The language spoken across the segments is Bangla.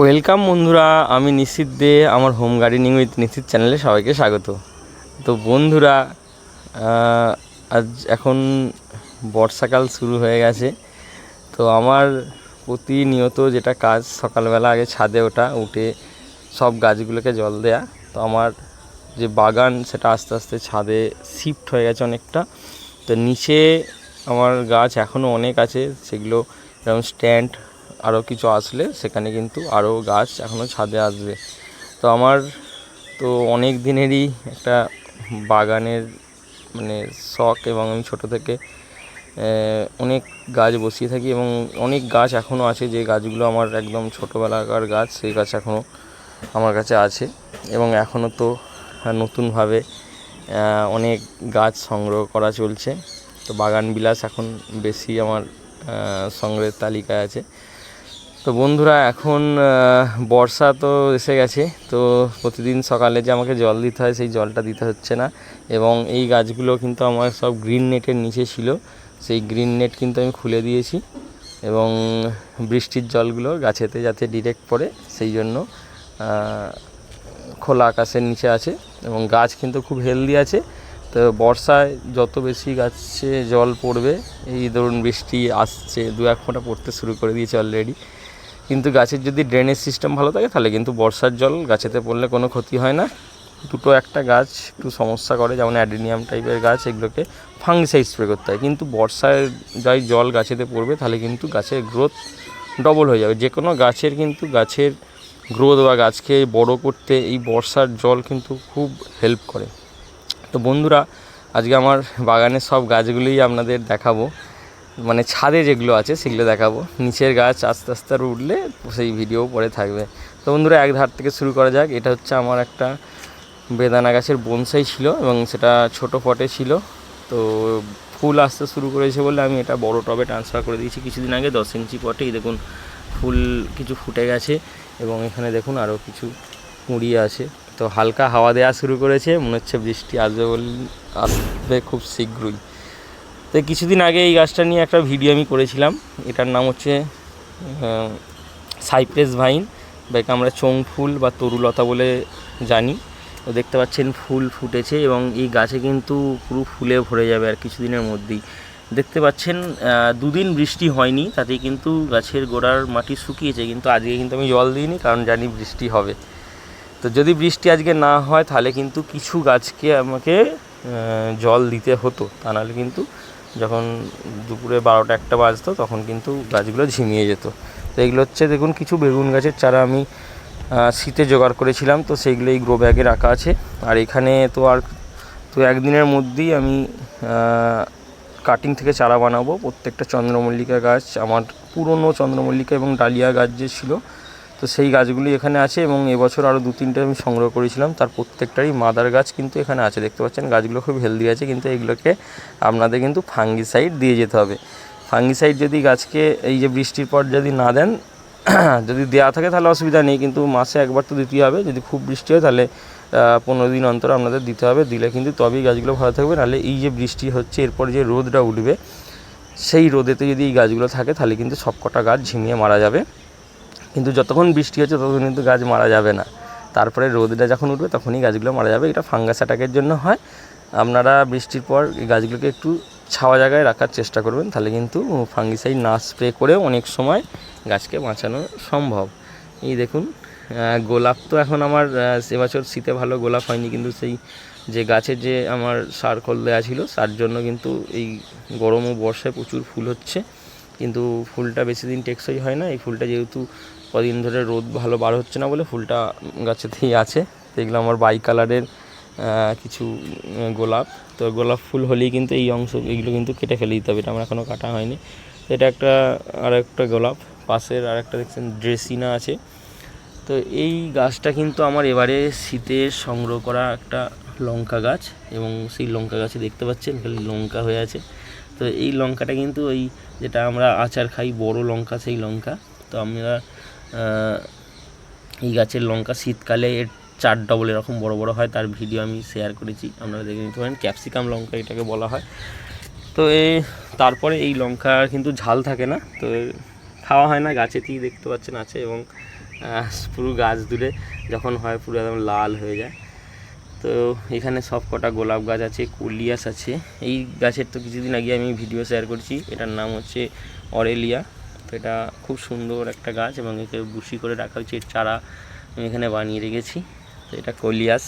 ওয়েলকাম বন্ধুরা, আমি নিশ্চিত দে, আমার হোম গার্ডেনিং উইথ নিশ্চিত চ্যানেলে সবাইকে স্বাগত। তো বন্ধুরা আজ এখন বর্ষাকাল শুরু হয়ে গেছে। তো আমার প্রতিনিয়ত যেটা কাজ, সকালবেলা আগে ছাদে ওটা উঠে সব গাছগুলোকে জল দেয়া। তো আমার যে বাগান, সেটা আস্তে আস্তে ছাদে শিফট হয়ে গেছে অনেকটা। তো নিচে আমার গাছ এখনও অনেক আছে, সেগুলো যেমন স্ট্যান্ড আরও কিছু আসলে, সেখানে কিন্তু আরও গাছ এখনও ছাদে আসবে। তো আমার তো অনেক দিনেরই একটা বাগানের মানে শখ এবং আমি ছোটো থেকে অনেক গাছ বসিয়ে থাকি এবং অনেক গাছ এখনও আছে, যে গাছগুলো আমার একদম ছোটোবেলাকার গাছ, সেই গাছ এখনও আমার কাছে আছে। এবং এখনও তো নতুনভাবে অনেক গাছ সংগ্রহ করা চলছে। তো বাগান বিলাস এখন বেশি আমার সংগ্রহের তালিকায় আছে। তো বন্ধুরা, এখন বর্ষা তো এসে গেছে। তো প্রতিদিন সকালে যে আমাকে জল দিতে হয়, সেই জলটা দিতে হচ্ছে না। এবং এই গাছগুলো কিন্তু আমার সব গ্রিন নেটের নিচে ছিল। সেই গ্রিন নেট কিন্তু আমি খুলে দিয়েছি। এবং বৃষ্টির জলগুলো গাছেতে যাতে ডিরেক্ট পড়ে, সেই জন্য খোলা আকাশের নিচে আছে। এবং গাছ কিন্তু খুব হেলদি আছে। তো বর্ষায় যত বেশি গাছে জল পড়বে, এই ধরুন বৃষ্টি আসছে দু এক ফোঁটা পড়তে শুরু করে দিয়েছে অলরেডি কিন্তু গাছের যদি ড্রেনেজ সিস্টেম ভালো থাকে, তাহলে কিন্তু বর্ষার জল গাছেতে পড়লে কোনো ক্ষতি হয় না। দুটো একটা গাছ একটু সমস্যা করে, যেমন অ্যাডিনিয়াম টাইপের গাছ, এগুলোকে ফাঙ্গিসাইড স্প্রে করতে হয়। কিন্তু বর্ষায় যাই জল গাছেতে পড়বে, তাহলে কিন্তু গাছের গ্রোথ ডবল হয়ে যাবে। যে কোনো গাছের কিন্তু গাছের গ্রোথ বা গাছকে বড় করতে এই বর্ষার জল কিন্তু খুব হেল্প করে। তো বন্ধুরা, আজকে আমার বাগানের সব গাছগুলোই আপনাদের দেখাবো। মানে ছাদে যেগুলো আছে সেগুলো দেখাবো। নিচের গাছ আস্তে আস্তে আরও উঠলে সেই ভিডিও পরে থাকবে। তো বন্ধুরা, এক ধার থেকে শুরু করা যাক। এটা হচ্ছে আমার একটা বেদানা গাছের বনসাই ছিল এবং সেটা ছোট পটে ছিল। তো ফুল আসতে শুরু করেছে বলে আমি এটা বড় টবে ট্রান্সফার করে দিয়েছি কিছুদিন আগে, দশ ইঞ্চি পটেই দেখুন, ফুল কিছু ফুটে গেছে এবং এখানে দেখুন আরও কিছু কুঁড়ি আছে। তো হালকা হাওয়া দেওয়া শুরু করেছে। মনে হচ্ছে বৃষ্টি আসবে বলে আসবে খুব শীঘ্রই। তো কিছুদিন আগে এই গাছটা নিয়ে একটা ভিডিও আমি করেছিলাম। এটার নাম হচ্ছে সাইপ্রেস ভাইন, বা আমরা চোং ফুল বা তরুলতা বলে জানি। তো দেখতে পাচ্ছেন ফুল ফুটেছে এবং এই গাছে কিন্তু পুরো ফুলে ভরে যাবে আর কিছুদিনের মধ্যেই। দেখতে পাচ্ছেন দুদিন বৃষ্টি হয়নি তাতে কিন্তু গাছের গোড়ার মাটি শুকিয়েছে, কিন্তু আজকে কিন্তু আমি জল দিইনি, কারণ জানি বৃষ্টি হবে। তো যদি বৃষ্টি আজকে না হয়, তাহলে কিন্তু কিছু গাছকে আমাকে জল দিতে হতো, তা নাহলে কিন্তু যখন দুপুরে বারোটা একটা বাজতো, তখন কিন্তু গাছগুলো ঝিমিয়ে যেত। তো এগুলো হচ্ছে দেখুন কিছু বেগুন গাছের চারা আমি শীতে জোগাড় করেছিলাম। তো সেইগুলো এই গ্রো ব্যাগে রাখা আছে। আর এখানে তো আর তো একদিনের মধ্যেই আমি কাটিং থেকে চারা বানাবো। প্রত্যেকটা চন্দ্রমল্লিকা গাছ, আমার পুরনো চন্দ্রমল্লিকা এবং ডালিয়া গাছ যে ছিল তো সেই গাছগুলি এখানে আছে এবং এবছর আরও দু তিনটে আমি সংগ্রহ করেছিলাম। তার প্রত্যেকটারই মাদার গাছ কিন্তু এখানে আছে। দেখতে পাচ্ছেন গাছগুলো খুব হেলদি আছে কিন্তু এগুলোকে আপনাদের কিন্তু ফাঙ্গিসাইড দিয়ে যেতে হবে। ফাঙ্গিসাইড যদি গাছকে এই যে বৃষ্টির পর যদি না দেন, যদি দেওয়া থাকে তাহলে অসুবিধা নেই, কিন্তু মাসে একবার তো দিতেই হবে। যদি খুব বৃষ্টি হয় তাহলে পনেরো দিন অন্তর আপনাদের দিতে হবে। দিলে কিন্তু তবেই গাছগুলো ভালো থাকবে। নাহলে এই যে বৃষ্টি হচ্ছে, এরপর যে রোদটা উঠবে, সেই রোদেতে যদি এই গাছগুলো থাকে তাহলে কিন্তু সব কটা গাছ ঝিমিয়ে মারা যাবে। কিন্তু যতক্ষণ বৃষ্টি হচ্ছে, ততক্ষণ কিন্তু গাছ মারা যাবে না। তারপরে রোদটা যখন উঠবে, তখনই গাছগুলো মারা যাবে। এটা ফাঙ্গাস অ্যাটাকের জন্য হয়। আপনারা বৃষ্টির পর এই গাছগুলোকে একটু ছাওয়া জায়গায় রাখার চেষ্টা করবেন। তাহলে কিন্তু ফাঙ্গিসাইড না স্প্রে করেও অনেক সময় গাছকে বাঁচানো সম্ভব। এই দেখুন গোলাপ তো এখন আমার এবছর শীতে ভালো গোলাপ হয়নি, কিন্তু সেই যে গাছের যে আমার সার খোল দেওয়া ছিল, তার জন্য কিন্তু এই গরম ও বর্ষায় প্রচুর ফুল হচ্ছে। কিন্তু ফুলটা বেশি দিন টেকসই হয় না। এই ফুলটা যেহেতু কদিন ধরে রোদ ভালো বার হচ্ছে না বলে ফুলটা গাছেতেই আছে। তো এগুলো আমার বাই কালারের কিছু গোলাপ। তো গোলাপ ফুল হলেই কিন্তু এই অংশ এগুলো কিন্তু কেটে ফেলে দিতে হবে। এটা আমার এখনও কাটা হয়নি। এটা একটা আর একটা গোলাপ। পাশের আর একটা দেখছেন, ড্রেসিনা আছে। তো এই গাছটা কিন্তু আমার এবারে শীতে সংগ্রহ করা একটা লঙ্কা গাছ এবং সেই লঙ্কা গাছে দেখতে পাচ্ছেন, খালি লঙ্কা হয়ে আছে। তো এই লঙ্কাটা কিন্তু ওই যেটা আমরা আচার খাই, বড় লঙ্কা, সেই লঙ্কা। তো আমরা এই গাছের লঙ্কা শীতকালে এর চার ডবল এরকম বড় বড় হয়, তার ভিডিও আমি শেয়ার করেছি, আপনারা দেখে নিতে পারেন। ক্যাপসিকাম লঙ্কা এটাকে বলা হয়। তো এই তারপরে এই লঙ্কা কিন্তু ঝাল থাকে না, তো খাওয়া হয় না, গাছেতেই দেখতে পাচ্ছেন আছে এবং পুরো গাছ দূরে যখন হয়, পুরো একদম লাল হয়ে যায়। তো এখানে সব কটা গোলাপ গাছ আছে, কুলিয়াস আছে। এই গাছের তো কিছুদিন আগে আমি ভিডিও শেয়ার করছি, এটার নাম হচ্ছে অরেলিয়া। তো এটা খুব সুন্দর একটা গাছ এবং একে বুসি করে রাখা হচ্ছে এর চারা আমি এখানে বানিয়ে রেখেছি। তো এটা কলিয়াস।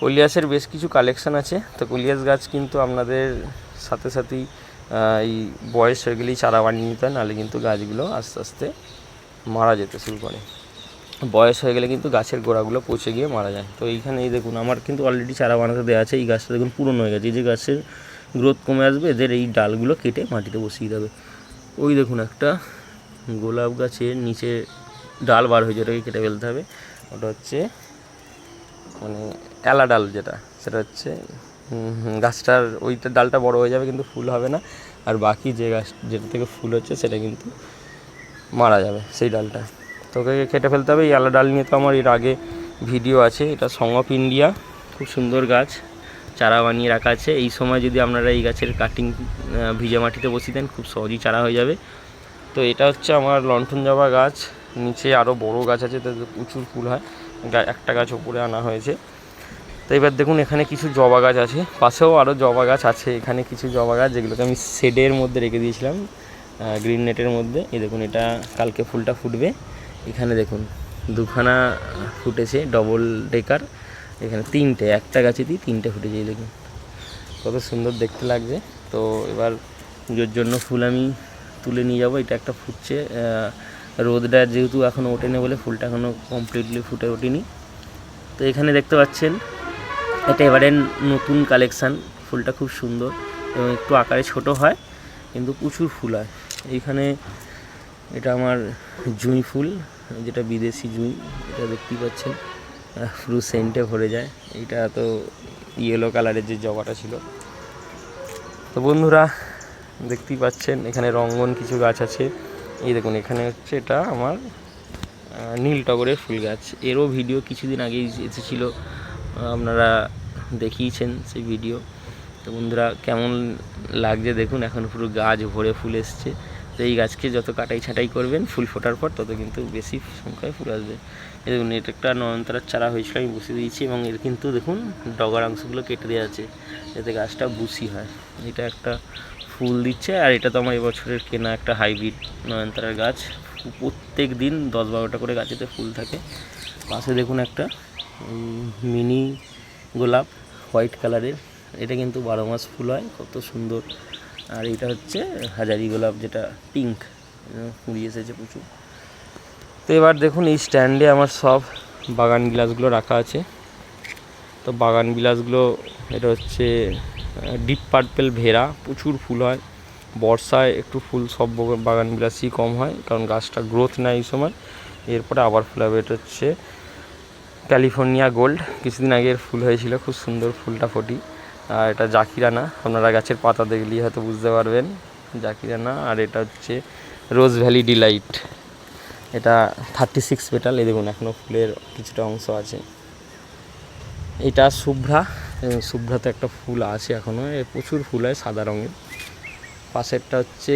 কলিয়াসের বেশ কিছু কালেকশান আছে। তো কলিয়াস গাছ কিন্তু আপনাদের সাথে সাথেই এই বয়স হয়ে গেলেই চারা বানিয়ে নিতে হয়, নাহলে কিন্তু গাছগুলো আস্তে আস্তে মারা যেতে শুরু করে। বয়স হয়ে গেলে কিন্তু গাছের গোড়াগুলো পচে গিয়ে মারা যায়। তো এইখানে এই দেখুন, আমার কিন্তু অলরেডি চারা বানাতে দেওয়া আছে। এই গাছটা দেখুন পুরনো হয়ে গেছে। এই যে গাছের গ্রোথ কমে আসবে, এদের এই ডালগুলো কেটে মাটিতে বসিয়ে দেবে ওই দেখুন একটা গোলাপ গাছের নিচে ডাল বার হয়েছে, ওটাকে কেটে ফেলতে হবে। ওটা হচ্ছে মানে এলা ডাল যেটা, সেটা হচ্ছে গাছটার ওইটা ডালটা বড় হয়ে যাবে কিন্তু ফুল হবে না। আর বাকি যে গাছ, যেটা থেকে ফুল হচ্ছে সেটা কিন্তু মারা যাবে সেই ডালটা। তোকে কেটে ফেলতে হবে। এই আলা ডাল নিয়ে তো আমার এর আগে ভিডিও আছে। এটা সং অফ ইন্ডিয়া। খুব সুন্দর গাছ। চারা বানিয়ে রাখা আছে। এই সময় যদি আপনারা এই গাছের কাটিং ভিজে মাটিতে বসিয়ে দেন, খুব সহজেই চারা হয়ে যাবে। তো এটা হচ্ছে আমার লণ্ঠন জবা গাছ। নিচে আরও বড় গাছ আছে তাতে প্রচুর ফুল হয়। একটা গাছ ওপরে আনা হয়েছে। তো এবার দেখুন, এখানে কিছু জবা গাছ আছে। পাশেও আরও জবা গাছ আছে। এখানে কিছু জবা গাছ যেগুলোকে আমি শেডের মধ্যে রেখে দিয়েছিলাম গ্রিন নেটের মধ্যে। এই দেখুন, এটা কালকে ফুলটা ফুটবে। এখানে দেখুন, দুখানা ফুটেছে ডবল ডেকার এখানে তিনটে, একটা গাছেতেই তিনটে ফুটেছে এই দেখুন। কত সুন্দর দেখতে লাগছে। তো এবার পুজোর জন্য ফুল আমি তুলে নিয়ে যাব। এটা একটা ফুটছে রোদটা যেহেতু এখনও ওঠেনি বলে ফুলটা এখনও কমপ্লিটলি ফুটে ওঠেনি। তো এখানে দেখতে পাচ্ছেন, এটা এবারে নতুন কালেকশান ফুলটা খুব সুন্দর এবং একটু আকারে ছোট হয়, কিন্তু প্রচুর ফুল হয়। এইখানে এটা আমার জুঁই ফুল, যেটা বিদেশি জুঁই, এটা দেখতেই পাচ্ছেন। পুরো সেন্টে ভরে যায়। এইটা তো ইয়েলো কালারের যে জবাটা ছিল। তো বন্ধুরা, দেখতেই পাচ্ছেন, এখানে রঙ্গন কিছু গাছ আছে। এই দেখুন, এখানে হচ্ছে এটা আমার নীল টগরের ফুল গাছ। এরও ভিডিও কিছুদিন আগেই এসেছিল। আপনারা দেখিয়েছেন সেই ভিডিও তো বন্ধুরা, কেমন লাগছে দেখুন, এখন পুরো গাছ ভরে ফুল এসছে। তো এই গাছকে যত কাটাই ছাঁটাই করবেন, ফুল ফোটার পর তত কিন্তু বেশি সংখ্যায় ফুল আসবে। দেখুন, এটা একটা নয়নতারার চারা হয়েছিল, আমি বসে দিয়েছি এবং এর কিন্তু দেখুন, ডগার অংশগুলো কেটে দেওয়া আছে, যাতে গাছটা বুসি হয়। এটা একটা ফুল দিচ্ছে, আর এটা তো আমার এবছরের কেনা একটা হাইব্রিড নয়নতারার গাছ। প্রত্যেক দিন দশ বারোটা করে গাছেতে ফুল থাকে। পাশে দেখুন একটা মিনি গোলাপ, হোয়াইট কালারের। এটা কিন্তু বারো মাস ফুল হয়, কত সুন্দর। আর এটা হচ্ছে হাজারি গোলাপ, যেটা পিঙ্ক কুড়ি এসেছে প্রচুর। তো এবার দেখুন, এই স্ট্যান্ডে আমার সব বাগান বিলাসগুলো রাখা আছে। তো বাগান বিলাসগুলো, এটা হচ্ছে ডিপ পার্পেল ভেরা প্রচুর ফুল হয়। বর্ষায় একটু ফুল সব বাগান বিলাসই কম হয়, কারণ গাছটা গ্রোথ নেয় এই সময়। এরপরে আবার ফুল হবে, এটা হচ্ছে ক্যালিফোর্নিয়া গোল্ড কিছুদিন আগে এর ফুল হয়েছিল, খুব সুন্দর ফুলটা ফোটি। আর এটা জাকিরানা। আপনারা গাছের পাতা দেখলেই হয়তো বুঝতে পারবেন জাকিরানা, আর এটা হচ্ছে রোজ ভ্যালি ডিলাইট। এটা থার্টি সিক্স পেটাল এই দেখুন এখনও ফুলের কিছুটা অংশ আছে। এটা শুভ্রা শুভ্রাতে একটা ফুল আছে এখনও এ প্রচুর ফুল হয় সাদা রঙের। পাশেরটা হচ্ছে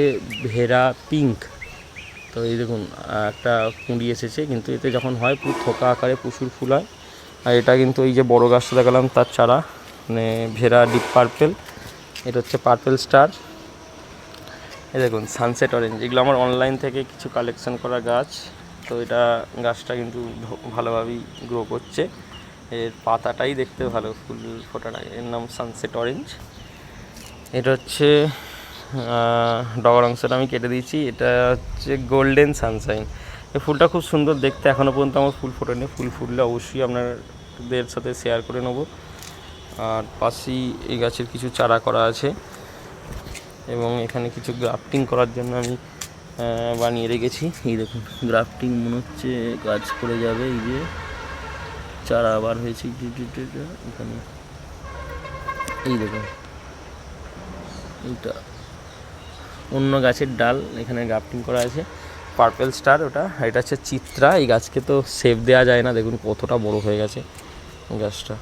ভেরা পিঙ্ক। তো এই দেখুন, একটা কুঁড়ি এসেছে, কিন্তু এতে যখন হয় পুরো থোকা আকারে প্রচুর ফুল হয়। আর এটা কিন্তু এই যে বড় গাছটা দেখালাম, তার চারা। মানে ভেরা ডিপ পার্পেল এটা হচ্ছে পার্পেল স্টার এই দেখুন সানসেট অরেঞ্জ এগুলো আমার অনলাইন থেকে কিছু কালেকশন করা গাছ। তো এটা গাছটা কিন্তু ভালোভাবেই গ্রো করছে। এর পাতাটাই দেখতে ভালো, ফুল ফোটাটা এর নাম সানসেট অরেঞ্জ এটা হচ্ছে ডগর অংশটা আমি কেটে দিয়েছি। এটা হচ্ছে গোল্ডেন সানশাইন এই ফুলটা খুব সুন্দর দেখতে। এখনও পর্যন্ত আমার ফুল ফোটেনি। ফুল ফুটলে অবশ্যই আপনাদের সাথে শেয়ার করে নেব। আর পাশেই এই গাছের কিছু চারা করা আছে। এবং এখানে কিছু গ্রাফটিং করার জন্য আমি বানিয়ে রেখেছি। এই দেখুন, গ্রাফটিং মনে হচ্ছে কাজ করে যাবে। এই যে চারা আবার হয়েছে। এখানে। এই দেখুন, এইটা। অন্য গাছের ডাল এখানে গ্রাফটিং করা আছে। পার্পেল স্টার ওটা এটা হচ্ছে চিত্রা। এই গাছকে তো সেভ দেওয়া যায় না। দেখুন কতটা বড় হয়ে গেছে গাছটা।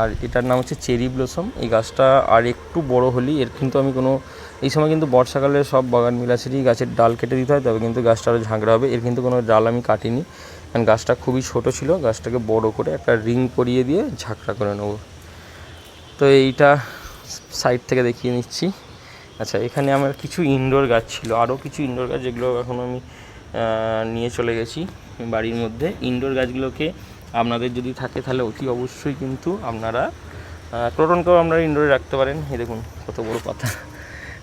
আর এটার নাম হচ্ছে চেরি ব্লসম। এই গাছটা আর একটু বড় হলেই এর কিন্তু আমি কোনো এই সময় কিন্তু বর্ষাকালে সব বাগান বিলাসেরই গাছের ডাল কেটে দিতে হয়, তবে কিন্তু গাছটা আরও ঝাঁকড়া হবে। এর কিন্তু কোনো ডাল আমি কাটিনি। কারণ গাছটা খুবই ছোট ছিল, গাছটাকে বড় করে একটা রিং পরিয়ে দিয়ে ঝাঁকড়া করে নেব। তো এইটা সাইড থেকে দেখিয়ে নিচ্ছি। আচ্ছা এখানে আমার কিছু ইনডোর গাছ ছিল। আরও কিছু ইনডোর গাছ যেগুলো এখন আমি নিয়ে চলে গেছি বাড়ির মধ্যে। ইনডোর গাছগুলোকে আপনাদের যদি থাকে তাহলে অতি অবশ্যই কিন্তু আপনারা ক্রোটনকেও আপনারা ইনডোরে রাখতে পারেন। এই দেখুন, কত বড় পাতা।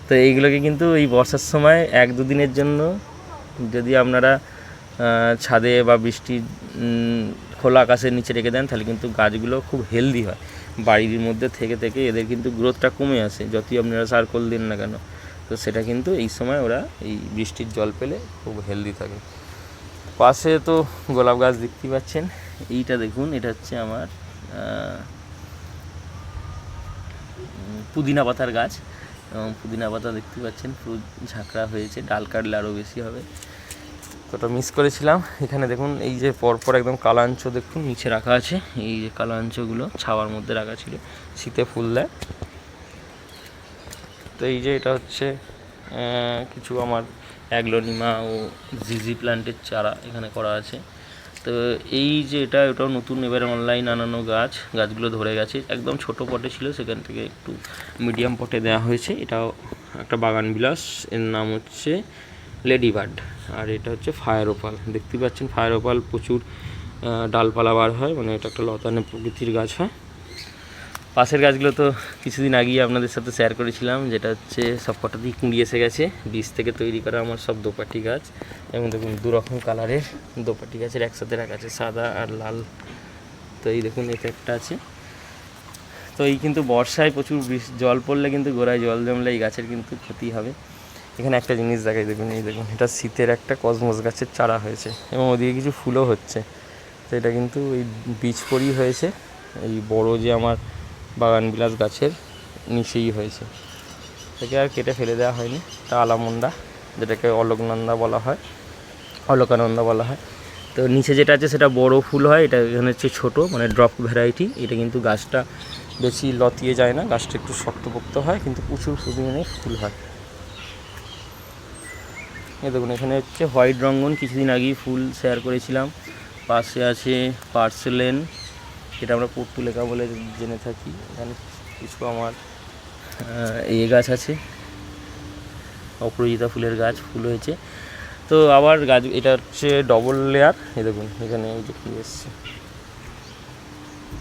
তো এইগুলোকে কিন্তু এই বর্ষার সময় এক দুদিনের জন্য যদি আপনারা ছাদে বা বৃষ্টির খোলা আকাশের নিচে রেখে দেন, তাহলে কিন্তু গাছগুলো খুব হেলদি হয়। বাড়ির মধ্যে থেকে থেকে এদের কিন্তু গ্রোথটা কমে আসে, যতই আপনারা সার্কল দিন না কেন। তো সেটা কিন্তু এই সময় ওরা এই বৃষ্টির জল পেলে খুব হেলদি থাকে। পাশে তো গোলাপ গাছ দেখতে পাচ্ছেন। এইটা দেখুন, এটা হচ্ছে আমার পুদিনা পাতার গাছ। এবং পুদিনা পাতা দেখতে পাচ্ছেন, পুরো ঝাঁকড়া হয়েছে, ডাল কাটলে আরও বেশি হবে। তো ওটা মিস করেছিলাম। এখানে দেখুন, এই যে পরপর একদম কালাঞ্চ দেখুন, নিচে রাখা আছে। এই যে কালাঞ্চগুলো ছাওয়ার মধ্যে রাখা ছিল, শীতে ফুল দেয়। তো এই যে এটা হচ্ছে কিছু আমার অ্যাগ্লোনিমা ও জিজি প্ল্যান্টের চারা এখানে করা আছে। তো এই যে এটা, এটাও নতুন এবারে অনলাইন আনানো গাছ, গাছগুলো ধরে গেছে। একদম ছোট পটে ছিল, সেখান থেকে একটু মিডিয়াম পটে দেওয়া হয়েছে। এটাও একটা বাগান বিলাস এর নাম হচ্ছে লেডি বার্ড আর এটা হচ্ছে ফায়ার ওপাল দেখতেই পাচ্ছেন ফায়ার ওপাল প্রচুর ডালপালা বার হয় মানে এটা একটা লতানে প্রকৃতির গাছ হয়। পাশের গাছগুলো তো কিছুদিন আগেই আপনাদের সাথে শেয়ার করেছিলাম, যেটা হচ্ছে সব কটাতেই কুঁড়ি এসে গেছে। বীজ থেকে তৈরি করা আমার সব দোপাটি গাছ এবং দেখুন দু রকম কালারের দোপাটি গাছের একসাথে রাখা আছে, সাদা আর লাল। তো এই দেখুন এটা একটা আছে। তো এই কিন্তু বর্ষায় প্রচুর জল পড়লে কিন্তু গোড়ায় জল জমলে এই গাছের কিন্তু ক্ষতি হবে। এখানে একটা জিনিস দেখাই, দেখুন, এই দেখুন, এটা শীতের একটা কসমস গাছের চারা হয়েছে এবং ওদিকে কিছু ফুলও হচ্ছে। তো এটা কিন্তু ওই বীজ পরি হয়েছে। এই বড় যে আমার বাগান বিলাস গাছের নিচেই হয়েছে। এটাকে আর কেটে ফেলে দেওয়া হয়নি। এটা আলামুন্ডা যেটাকে অলোকনন্দা বলা হয়। অলোকানন্দা বলা হয়। তো নিচে যেটা আছে, সেটা বড় ফুল হয়। এটা এখানে হচ্ছে ছোটো মানে ড্রপ ভ্যারাইটি। এটা কিন্তু গাছটা বেশি লতিয়ে যায় না। গাছটা একটু শক্তপোক্ত হয়, কিন্তু প্রচুর পরিমাণে ফুল হয়। এ দেখুন, এখানে হচ্ছে হোয়াইট রঙ্গন। কিছুদিন আগেই ফুল শেয়ার করেছিলাম। পাশে আছে পার্সেলেন। যেটা আমরা পর্তুলেকা বলে জেনে থাকি। এখানে কিছু আমার এ গাছ আছে। অপরাজিতা ফুলের গাছ, ফুল হয়েছে। তো আবার গাছ, এটা হচ্ছে ডবল লেয়ার এ দেখুন, এখানে এই যে কি এসছে।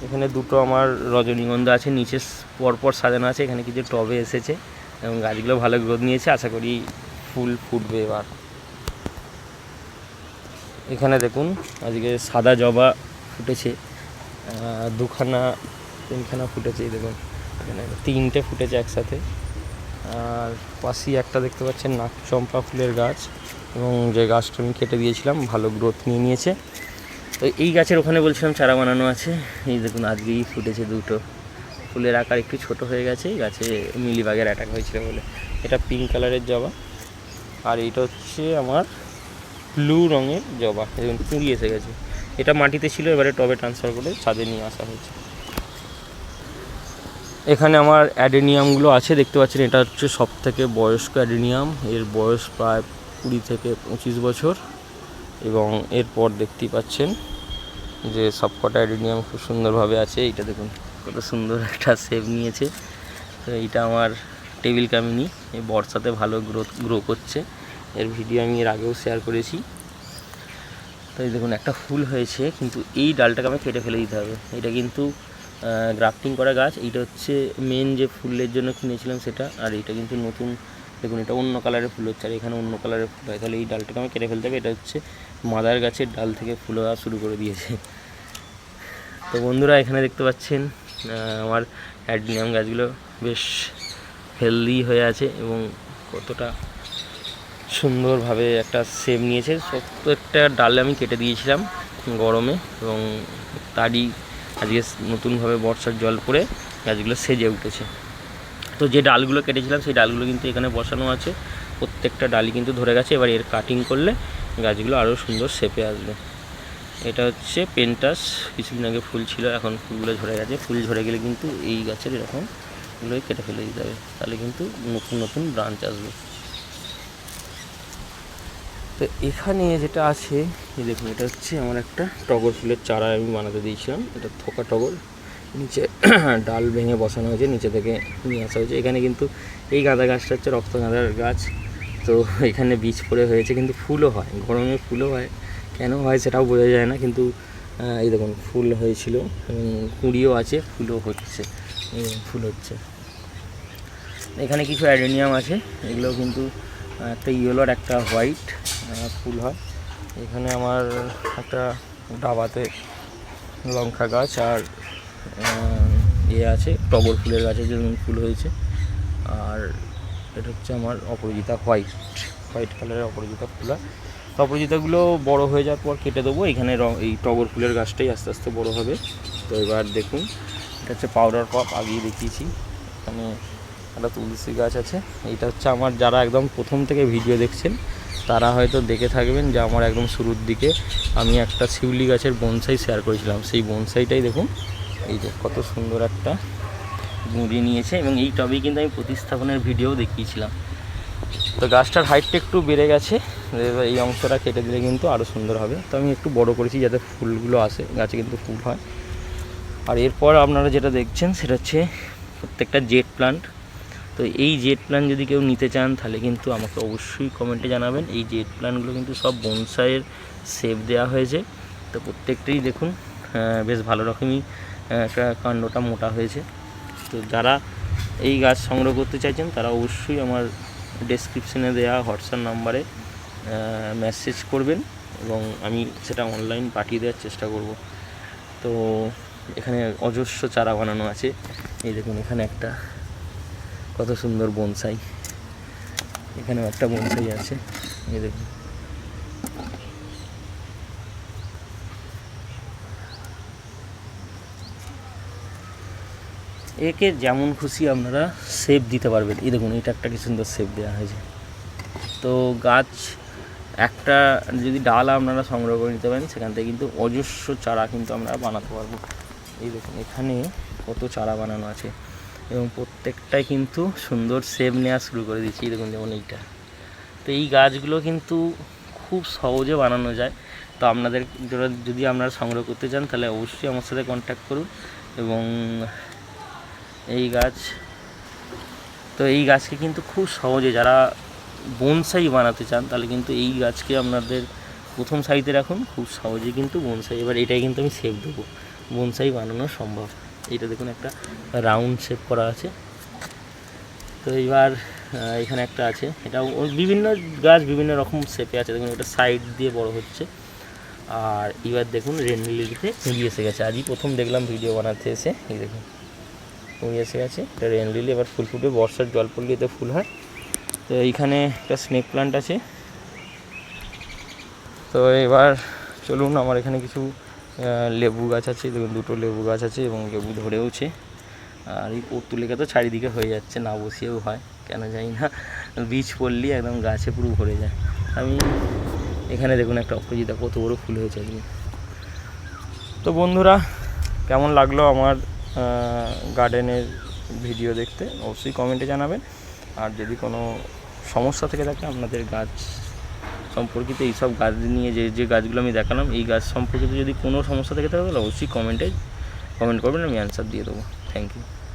এখানে দুটো আমার রজনীগন্ধা আছে, নিচে পরপর সাজানো আছে। এখানে কিছু টবে এসেছে এবং গাছগুলো ভালো গ্রোথ নিয়েছে। আশা করি ফুল ফুটবে এবার। এখানে দেখুন, আজকে সাদা জবা ফুটেছে। দুখানা, তিনখানা ফুটেছে এই দেখুন। এখানে তিনটে ফুটেছে একসাথে। আর পাশেই একটা দেখতে পাচ্ছেন নাক চম্পা ফুলের গাছ এবং যে গাছটা আমি কেটে দিয়েছিলাম, ভালো গ্রোথ নিয়ে নিয়েছে। তো এই গাছের ওখানে বলছিলাম চারা বানানো আছে। এই দেখুন, আজকেই ফুটেছে দুটো। ফুলের আকার একটু ছোট হয়ে গেছে, এই গাছে মিলিবাগের অ্যাটাক হয়েছিল বলে। এটা পিঙ্ক কালারের জবা। আর এটা হচ্ছে আমার ব্লু রঙের জবা। এবং কুঁড়ি এসে গেছে। এটা মাটিতে ছিল, এবারে টবে ট্রান্সফার করে ছাদে নিয়ে আসা হয়েছে। এখানে আমার অ্যাডেনিয়ামগুলো আছে, দেখতে পাচ্ছেন এটা হচ্ছে সব থেকে বয়স্ক অ্যাডেনিয়াম। এর বয়স প্রায় কুড়ি থেকে পঁচিশ বছর। এবং এরপর দেখতেই পাচ্ছেন যে সবকটা অ্যাডেনিয়াম খুব সুন্দরভাবে আছে। এইটা দেখুন, কত সুন্দর একটা সেভ নিয়েছে। তো এইটা আমার টেবিল কামিনি, এই বর্ষাতে ভালো গ্রোথ গ্রো করছে। এর ভিডিও আমি এর আগেও শেয়ার করেছি। তো এই দেখুন, একটা ফুল হয়েছে, কিন্তু এই ডালটাকে আমি কেটে ফেলে দিতে হবে। এটা কিন্তু গ্রাফটিং করা গাছ, এইটা হচ্ছে মেন যে ফুলের জন্য কিনেছিলাম সেটা, আর এটা কিন্তু নতুন, দেখুন, এটা অন্য কালারের ফুল হচ্ছে, আর এখানে অন্য কালারের ফুল হয়। তাহলে এই ডালটাকে আমি কেটে ফেলতে হবে, এটা হচ্ছে মাদার গাছের ডাল থেকে ফুল হওয়া শুরু করে দিয়েছে। তো বন্ধুরা, এখানে দেখতে পাচ্ছেন আমার অ্যাডনিয়াম গাছগুলো বেশ হেলদি হয়ে আছে এবং কতটা সুন্দরভাবে একটা সেভ নিয়েছে। প্রত্যেকটা ডালে আমি কেটে দিয়েছিলাম গরমে এবং তারই আজকে নতুনভাবে বর্ষার জল পড়ে গাছগুলো সেজে উঠেছে। তো যে ডালগুলো কেটেছিলাম সেই ডালগুলো কিন্তু এখানে বসানো আছে। প্রত্যেকটা ডালই কিন্তু ধরে গেছে। এবার এর কাটিং করলে গাছগুলো আরও সুন্দর শেপে আসবে। এটা হচ্ছে পেন্টাস। কিছুদিন আগে ফুল ছিল, এখন ফুলগুলো ঝরে গেছে। ফুল ঝরে গেলে কিন্তু এই গাছের এরকম এগুলোই কেটে ফেলে দিতে হবে। তাহলে কিন্তু নতুন নতুন ব্রাঞ্চ আসবে। তো এখানে যেটা আছে, এই দেখুন, এটা হচ্ছে আমার একটা টগর ফুলের চারা আমি বানাতে দিয়েছিলাম। এটা থোকা টগর। নিচে ডাল ভেঙে বসানো হয়েছে, নিচে থেকে নিয়ে আসা হয়েছে। এখানে কিন্তু এই গাঁদা গাছটা হচ্ছে রক্ত গাঁদার গাছ। তো এখানে বীজ পড়ে হয়েছে, কিন্তু ফুলও হয়, গরমে ফুলও হয়। কেন হয় সেটাও বোঝা যায় না, কিন্তু এই দেখুন, ফুল হয়েছিল এবং কুঁড়িও আছে, ফুলও হচ্ছে ফুল হচ্ছে। এখানে কিছু অ্যাডেনিয়াম আছে, এগুলো কিন্তু একটা ইয়েলো আর একটা হোয়াইট। ফুল হয়। এখানে আমার একটা ডাবাতে লঙ্কা গাছ আর ইয়ে আছে, টগর ফুলের গাছে যেমন ফুল হয়েছে। আর এটা হচ্ছে আমার অপরাজিতা হোয়াইট হোয়াইট কালারের অপরাজিতা ফুল হয়। তো অপরাজিতাগুলো বড়ো হয়ে যাওয়ার পর কেটে দেবো। এখানে এই টগর ফুলের গাছটাই আস্তে আস্তে বড় হবে। তো এবার দেখুন, এটা হচ্ছে পাউডার কপ আগেই দেখিয়েছি। এখানে একটা তুলসী গাছ আছে। এইটা হচ্ছে আমার যারা একদম প্রথম থেকে ভিডিও দেখছেন তারা হয়তো দেখে থাকবেন যে আমার একদম শুরুর দিকে আমি একটা শিউলি গাছের বনসাই শেয়ার করেছিলাম। সেই বনসাইটাই দেখুন, এই যে কত সুন্দর একটা গুঁড়ি নিয়েছে এবং এই টবেই কিন্তু আমি প্রতিস্থাপনের ভিডিও দেখিয়েছিলাম। তো গাছটার হাইটটা একটু বেড়ে গেছে এই অংশটা কেটে দিলে কিন্তু আরও সুন্দর হবে। তো আমি একটু বড় করেছি যাতে ফুলগুলো আসে, গাছে কিন্তু ফুল হয়। আর এরপর আপনারা যেটা দেখছেন, সেটা হচ্ছে প্রত্যেকটা জেট প্লান্ট তো এই জেট প্ল্যান যদি কেউ নিতে চান, তাহলে কিন্তু আমাকে অবশ্যই কমেন্টে জানাবেন। এই জেট প্ল্যানগুলো কিন্তু সব বনসাইয়ের সেভ দেওয়া হয়েছে। তো প্রত্যেকটাই দেখুন বেশ ভালো রকমই একটা কাণ্ডটা মোটা হয়েছে। তো যারা এই গাছ সংগ্রহ করতে চাইছেন, তারা অবশ্যই আমার ডেসক্রিপশনে দেওয়া হোয়াটসঅ্যাপ নাম্বারে মেসেজ করবেন এবং আমি সেটা অনলাইন পাঠিয়ে দেওয়ার চেষ্টা করব। তো এখানে অজস্র চারা বানানো আছে। এই দেখুন, এখানে একটা কত সুন্দর বনসাই। এখানেও একটা বনসাই আছে। দেখুন। একে যেমন খুশি আপনারা সেভ দিতে পারবেন। এই দেখুন, এটা একটা কি সুন্দর সেভ দেওয়া হয়েছে। তো গাছ একটা যদি ডাল আপনারা সংগ্রহ করে নিতে পারেন, সেখান থেকে কিন্তু অজস্র চারা কিন্তু আমরা বানাতে পারব। এই দেখুন, এখানে কত চারা বানানো আছে। এবং প্রত্যেকটাই কিন্তু সুন্দর সেভ নেওয়া শুরু করে দিচ্ছি দেখুন যেমন এইটা তো এই গাছগুলো কিন্তু খুব সহজে বানানো যায়। তো আপনাদের যদি আপনারা সংগ্রহ করতে চান, তাহলে অবশ্যই আমার সাথে কন্ট্যাক্ট করুন এবং এই গাছ, তো এই গাছকে কিন্তু খুব সহজে যারা বনসাই বানাতে চান, তাহলে কিন্তু এই গাছকে আপনাদের প্রথম সাইতে রাখুন। খুব সহজে কিন্তু বনসাই এবার এটাই কিন্তু আমি সেভ দেবো। বনসাই বানানো সম্ভব। এইটা দেখুন একটা রাউন্ড শেপ করা আছে। তো আহ, এখানে একটা আছে। এটা বিভিন্ন গাছ বিভিন্ন রকম শেপে আছে। দেখুন এটা সাইড দিয়ে বড় হচ্ছে। আর এবার দেখুন রেনলিলিতে কুড়ি এসে গেছে। আজই প্রথম দেখলাম ভিডিও বানাতে এসে। এই দেখুন কুড়ি এসে গেছে। এটা রেনলিলি এবার ফুল ফুটে বর্ষার জল পড়লে এতে ফুল হয়। তো এইখানে একটা স্নেক প্লান্ট আছে। তো এবার চলুন আমার এখানে কিছু লেবু গাছ আছে, দেখুন দুটো লেবু গাছ আছে এবং লেবু ধরেওছে। আর এই পর্তুলিকা তো চারিদিকে হয়ে যাচ্ছে, না বসিয়েও হয়, কেন জানি না। বীজ পড়লেই একদম গাছে পুরো ভরে যায়। আমি এখানে দেখুন একটা অপরাজিতা কত বড় ফুল হয়েছে আজকে। তো বন্ধুরা, কেমন লাগল আমার গার্ডেনের ভিডিও দেখতে? অবশ্যই কমেন্টে জানাবেন। আর যদি কোনো সমস্যা থেকে থাকে, আপনাদের গাছ সম্পর্কিত এইসব গাছ নিয়ে যে যে গাছগুলো আমি দেখালাম, এই গাছ সম্পর্কিত যদি কোনো সমস্যা থেকে থাকে, তাহলে অবশ্যই কমেন্টে কমেন্ট করবেন, আমি অ্যান্সার দিয়ে দেবো। Thank you